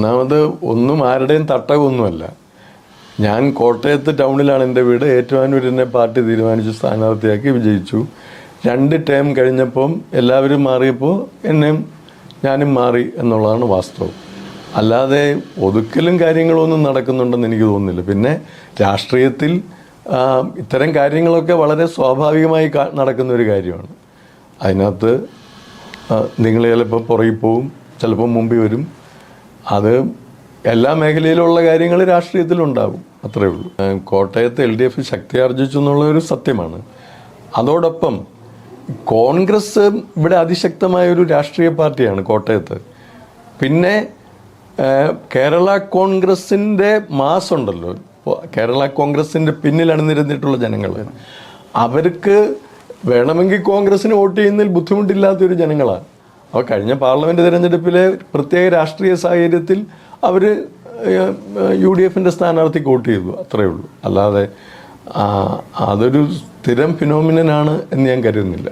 ഒന്നാമത് ഒന്നും ആരുടെയും തട്ടകമൊന്നുമല്ല. ഞാൻ കോട്ടയത്ത് ടൗണിലാണ് എന്റെ വീട്. ഏറ്റുമാനൂർ പാർട്ടി തീരുമാനിച്ചു സ്ഥാനാർത്ഥിയാക്കി വിജയിച്ചു. രണ്ട് ടേം കഴിഞ്ഞപ്പം എല്ലാവരും മാറിയപ്പോൾ എന്നെയും ഞാനും മാറി എന്നുള്ളതാണ് വാസ്തവം. അല്ലാതെ ഒതുക്കലും കാര്യങ്ങളൊന്നും നടക്കുന്നുണ്ടെന്ന് എനിക്ക് തോന്നുന്നില്ല. പിന്നെ രാഷ്ട്രീയത്തിൽ ഇത്തരം കാര്യങ്ങളൊക്കെ വളരെ സ്വാഭാവികമായി നടക്കുന്ന ഒരു കാര്യമാണ്. അതിനകത്ത് നിങ്ങൾ ചിലപ്പോൾ പുറകിൽ പോവും ചിലപ്പോൾ മുമ്പിൽ വരും. അത് എല്ലാ മേഖലയിലുള്ള കാര്യങ്ങൾ രാഷ്ട്രീയത്തിലുണ്ടാകും അത്രേ ഉള്ളൂ. കോട്ടയത്ത് എൽ ഡി എഫ് ശക്തി ആർജിച്ചു എന്നുള്ള ഒരു സത്യമാണ്. അതോടൊപ്പം കോൺഗ്രസ് ഇവിടെ അതിശക്തമായ ഒരു രാഷ്ട്രീയ പാർട്ടിയാണ് കോട്ടയത്ത്. പിന്നെ കേരള കോൺഗ്രസിന്റെ മാസ് ഉണ്ടല്ലോ കേരള കോൺഗ്രസിന്റെ പിന്നിൽ അണിനിരന്നിട്ടുള്ള ജനങ്ങൾ. അവർക്ക് വേണമെങ്കിൽ കോൺഗ്രസിന് വോട്ട് ചെയ്യുന്നതിൽ ബുദ്ധിമുട്ടില്ലാത്തൊരു ജനങ്ങളാണ്. അപ്പോൾ കഴിഞ്ഞ പാർലമെന്റ് തിരഞ്ഞെടുപ്പിലെ പ്രത്യേക രാഷ്ട്രീയ സാഹചര്യത്തിൽ അവർ യു ഡി എഫിന്റെ സ്ഥാനാർത്ഥിക്ക് വോട്ട് ചെയ്തു അത്രയേ ഉള്ളൂ. അല്ലാതെ അതൊരു സ്ഥിരം ഫിനോമിനനാണ് എന്ന് ഞാൻ കരുതുന്നില്ല.